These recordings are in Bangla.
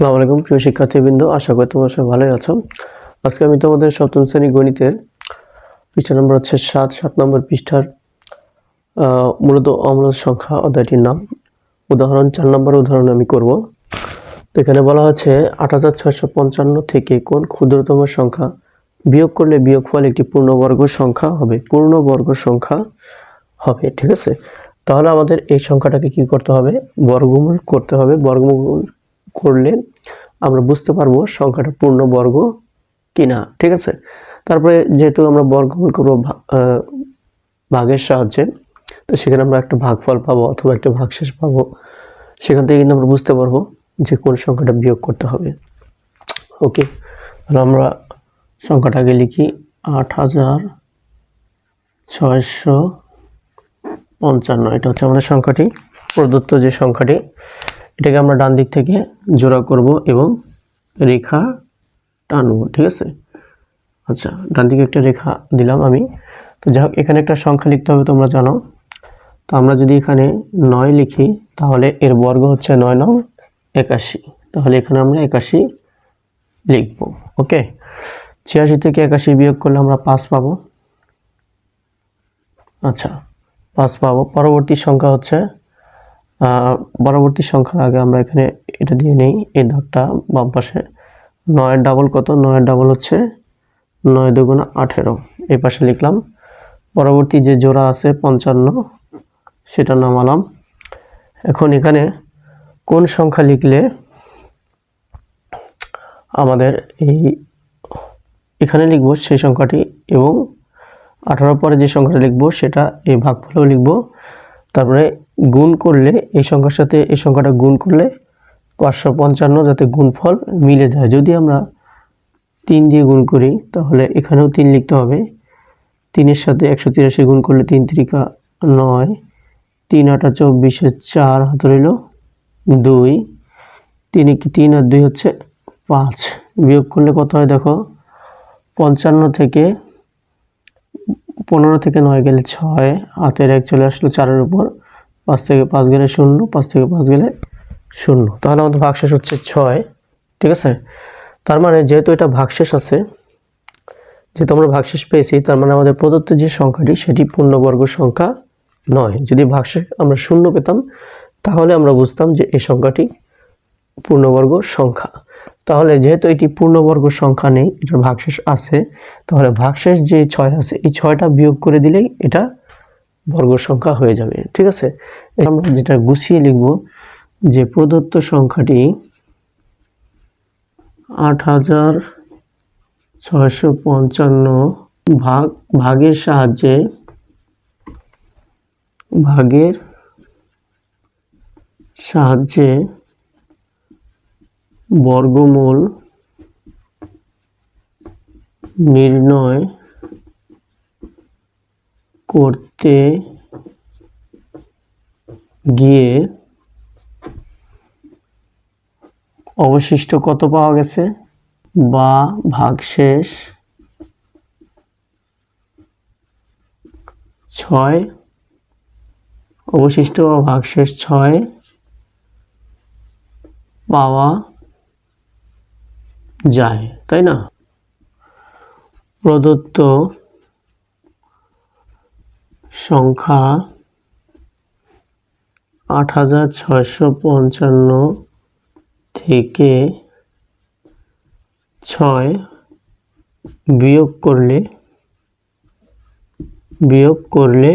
আসসালামু আলাইকুম, প্রিয় শিক্ষার্থীবৃন্দ, আশা করি তোমরা সবাই ভালোই আছো। আজকে আমি তোমাদের সপ্তম শ্রেণি গণিতের পৃষ্ঠা নম্বর হচ্ছে সাত সাত নম্বর পৃষ্ঠার মূলত অমূলত সংখ্যা অধ্যায়টির নাম। উদাহরণ চার নম্বর উদাহরণ আমি করব। তো এখানে বলা হচ্ছে আট হাজার ছয়শো পঞ্চান্ন থেকে কোন ক্ষুদ্রতম সংখ্যা বিয়োগ করলে বিয়োগফল একটি পূর্ণবর্গ সংখ্যা হবে, পূর্ণবর্গ সংখ্যা হবে, ঠিক আছে? তাহলে আমাদের এই সংখ্যাটাকে কি করতে হবে? বর্গমূল করতে হবে। বর্গমূল করলে আমরা বুঝতে পারব সংখ্যাটা পূর্ণ পূর্ণবর্গ কিনা, ঠিক আছে? তারপরে যেহেতু আমরা বর্গমূল করব ভাগের সাহায্যে, তো সেখানে আমরা একটা ভাগফল পাবো অথবা একটা ভাগশেষ পাবো। সেখান থেকে কিন্তু আমরা বুঝতে পারব যে কোন সংখ্যাটা বিয়োগ করতে হবে। ওকে, তাহলে আমরা সংখ্যাটাকে লিখি আট হাজার ছয়শো পঞ্চান্ন। এটা হচ্ছে আমাদের সংখ্যাটি, প্রদত্ত যে সংখ্যাটি এটাকে আমরা ডান দিক থেকে জোড়া করব এবং রেখা টানব, ঠিক আছে? আচ্ছা ডান দিকে একটা রেখা দিলাম আমি। তো যাই হোক, এখানে একটা সংখ্যা লিখতে হবে, তোমরা জানো। তো আমরা যদি এখানে নয় লিখি, তাহলে এর বর্গ হচ্ছে নয় নং একাশি। তাহলে এখানে আমরা একাশি লিখব, ওকে? ছিয়াশি থেকে একাশি বিয়োগ করলে আমরা পাঁচ পাবো। আচ্ছা পাঁচ পাবো। পরবর্তী সংখ্যা হচ্ছে পরবর্তী সংখ্যার আগে আমরা এখানে এটা দিয়ে নেই। এই দাগটা বাম পাশে। নয়ের ডাবল কত? নয়ের ডাবল হচ্ছে নয় দুগুণ আঠেরো। এই পাশে লিখলাম, পরবর্তী যে জোড়া আছে পঞ্চান্ন, সেটা নামালাম। এখন এখানে কোন সংখ্যা লিখলে আমাদের এই এখানে লিখব সেই সংখ্যাটি এবং আঠারো পরে যে সংখ্যাটা লিখব সেটা এই ভাগফলেও লিখব। তারপরে গুণ করলে, এই সংখ্যার সাথে এই সংখ্যাটা গুণ করলে পাঁচশো পঞ্চান্ন যাতে গুণফল মিলে যায়। যদি আমরা তিন দিয়ে গুণ করি, তাহলে এখানেও তিন লিখতে হবে। তিনের সাথে একশো তিরাশি গুণ করলে তিন তিরিকা নয়। তিন আটা চব্বিশে চার হাতে রইল দুই। তিন কি তিন আর দুই হচ্ছে পাঁচ। বিয়োগ করলে কত হয় দেখো? পঞ্চান্ন থেকে পনেরো থেকে নয় গেলে ছয়। হাতের এক চলে আসলো চারের উপর। পাঁচ থেকে পাঁচ গেলে শূন্য, পাঁচ থেকে পাঁচ গেলে শূন্য। তাহলে আমাদের ভাগশেষ হচ্ছে ছয়, ঠিক আছে? তার মানে যেহেতু এটা ভাগশেষ আছে, যেহেতু আমরা ভাগশেষ পেয়েছি, তার মানে আমাদের প্রদত্ত যে সংখ্যাটি, সেটি পূর্ণবর্গ সংখ্যা নয়। যদি ভাগশেষ আমরা শূন্য পেতাম, তাহলে আমরা বুঝতাম যে এই সংখ্যাটি পূর্ণবর্গ সংখ্যা। তাহলে যেহেতু এটি পূর্ণবর্গ সংখ্যা নেই, এটার ভাগশেষ আছে, তাহলে ভাগশেষ যে ছয় আছে, এই ছয়টা বিয়োগ করে দিলেই এটা বর্গ সংখ্যা হয়ে যাবে, ঠিক আছে? আমরা যেটা গুছিয়ে লিখব যে প্রদত্ত সংখ্যাটি আট হাজার ছয়শো পঞ্চান্ন ভাগ, ভাগের সাহায্যে ভাগের সাহায্যে বর্গমূল নির্ণয় করতে গিয়ে অবশিষ্ট কত পাওয়া গেছে? বা ভাগশেষ ছয়, অবশিষ্ট বা ভাগশেষ ছয় পাওয়া যায়, তাই না? প্রদত্ত সংখ্যা আট হাজার ছয়শো পঞ্চান্ন থেকে ছয় বিয়োগ করলে বিয়োগ করলে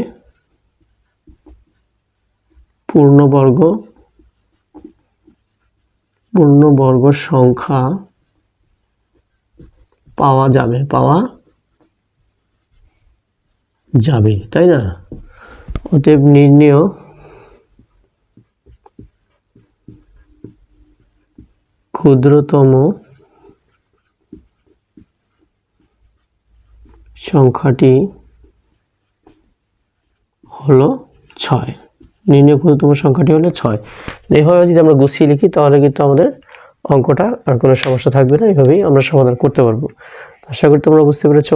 পূর্ণবর্গ পূর্ণবর্গ সংখ্যা পাওয়া যাবে, পাওয়া যাবে, তাই না? অতএব নির্ণেয় ক্ষুদ্রতম সংখ্যাটি হলো ছয়। নির্ণয় ক্ষুদ্রতম সংখ্যাটি হলো ছয়। এইভাবে যদি আমরা গুছিয়ে লিখি, তাহলে কিন্তু আমাদের অঙ্কটা আর কোনো সমস্যা থাকবে না। এইভাবেই আমরা সমাধান করতে পারব। আশা করি তোমরা বুঝতে পেরেছ।